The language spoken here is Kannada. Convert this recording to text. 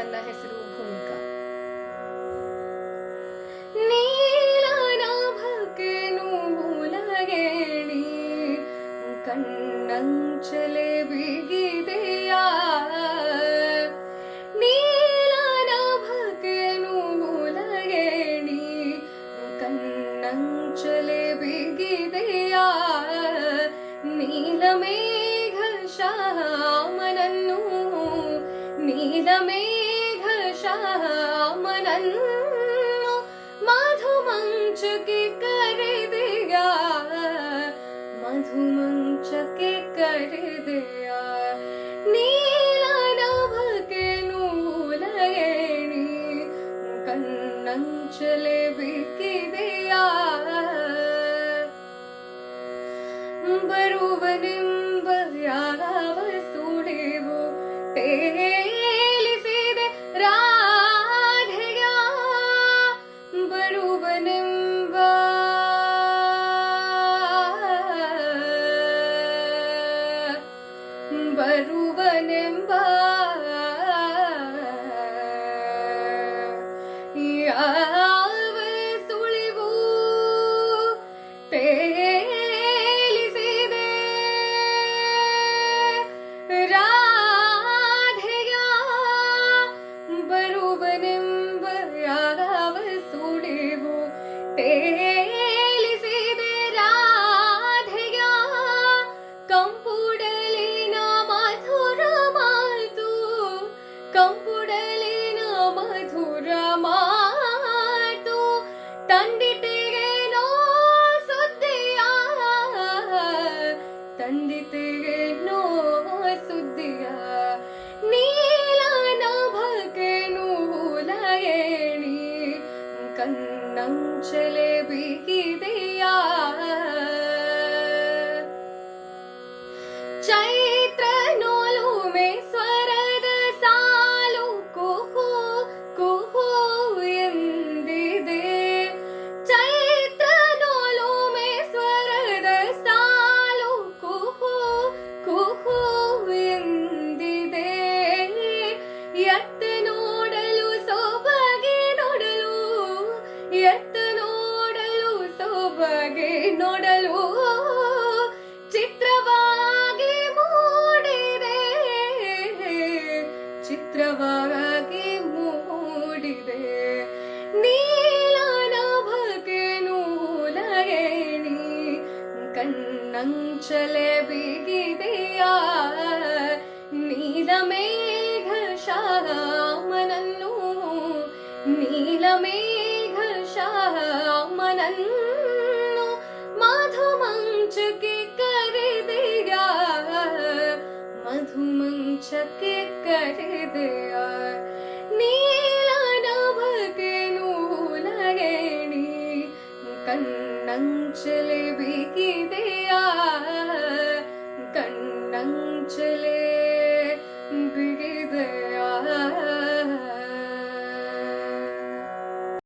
ನನ್ನ ಹೆಸರು ಭೂಮಿಕಾ. ನೀಲನಾಭಕ್ಕೆ ನೂಲಗೇಣಿ ಕಣ್ಣಂಚಲೆ ಬಿಗಿದೆಯ? ನೀಲನಾಭಕ್ಕೆ ನೂಲಗೇಣಿ ಕಣ್ಣಂಚಲೆ ಬಿಗಿದೆಯ? ನೀಲಮೇಘ ಶ್ಯಾಮನನ್ನು ನೀಲಮೇಘ के कर दिया मधुमंच के कर दिया नीला नभ के नूलयणी कन्नंचले बिकी दिया बरुवनिंब व्याव सुड़ेवो टे ಬರುವನೆಂಬ चले बिगिदया नीलमेघशामनन्नु नीलमेघशामनन्नु मधुमञ्चके करिदया मधुमञ्चके करिदया नीलनभकेनूलगेणी कन्नं चले बिगिदया 这里。